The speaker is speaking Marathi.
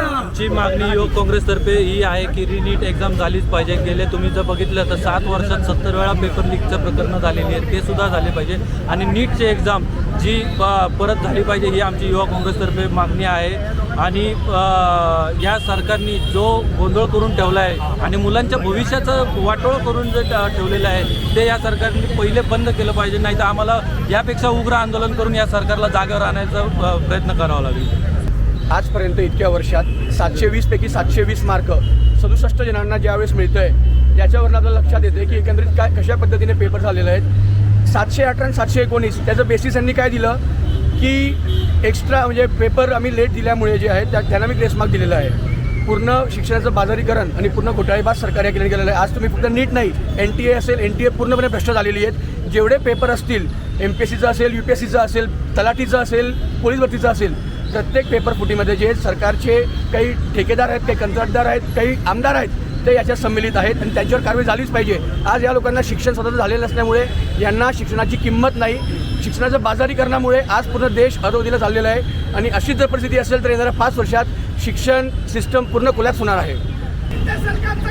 आमची मागणी युवक काँग्रेसतर्फे ही आहे की रिनीट एक्झाम झालीच पाहिजे. गेले तुम्ही जर बघितलं तर सात वर्षात सत्तर वेळा पेपर लीकचं प्रकरणं झालेली आहेत. ते सुद्धा झाले पाहिजे. आणि नीटचे एक्झाम जी प- परत झाली पाहिजे ही आमची युवा काँग्रेसतर्फे मागणी आहे. आणि या सरकारने जो गोंधळ करून ठेवला आहे आणि मुलांच्या भविष्याचं वाटोळ करून जे ठेवलेलं आहे ते या सरकारने पहिले बंद केलं पाहिजे. नाही तर आम्हाला यापेक्षा उग्र आंदोलन करून या सरकारला जागेवर आणायचा प्रयत्न करावा लागेल. आजपर्यंत इतक्या वर्षात सातशे वीसपैकी सातशे वीस मार्क सदुसष्ट जणांना ज्यावेळेस मिळतं आहे याच्यावरून आपल्याला लक्षात येते की एकंदरीत काय कशा पद्धतीने पेपर झालेले आहेत. सातशे अठरा आणि सातशे एकोणीस. त्याचं बेसिस यांनी काय दिलं? की एक्स्ट्रा म्हणजे पेपर आम्ही लेट दिल्यामुळे जे आहे त्या त्यांना मी ग्रेस मार्क दिलेला आहे. पूर्ण शिक्षणाचं बाजारीकरण आणि पूर्ण घोटाळेबाज सरकार या केलं गेलेलं आहे. आज तुम्ही फक्त नीट नाही एन टी ए असेल एन टी ए पूर्णपणे भ्रष्ट झालेली आहेत. जेवढे पेपर असतील एम पी एस सीचं असेल यू पी एस सीचं असेल तलाठीचं असेल पोलीस भरतीचं असेल प्रत्येक पेपर फुटीमध्ये जे सरकारचे काही ठेकेदार आहेत काही कंत्राटदार आहेत काही आमदार आहेत ते याच्यात सम्मिलित आहेत आणि त्यांच्यावर कारवाई झालीच पाहिजे. आज या लोकांना शिक्षण स्वतःचं झालेलं नसल्यामुळे यांना शिक्षणाची किंमत नाही. शिक्षणाचं बाजारीकरणामुळे आज पूर्ण देश अधोगतीला चाललेला आहे. आणि अशीच जर परिस्थिती असेल तर येणाऱ्या पाच वर्षात शिक्षण सिस्टम पूर्ण कोलॅप्स होणार आहे. सरकारचं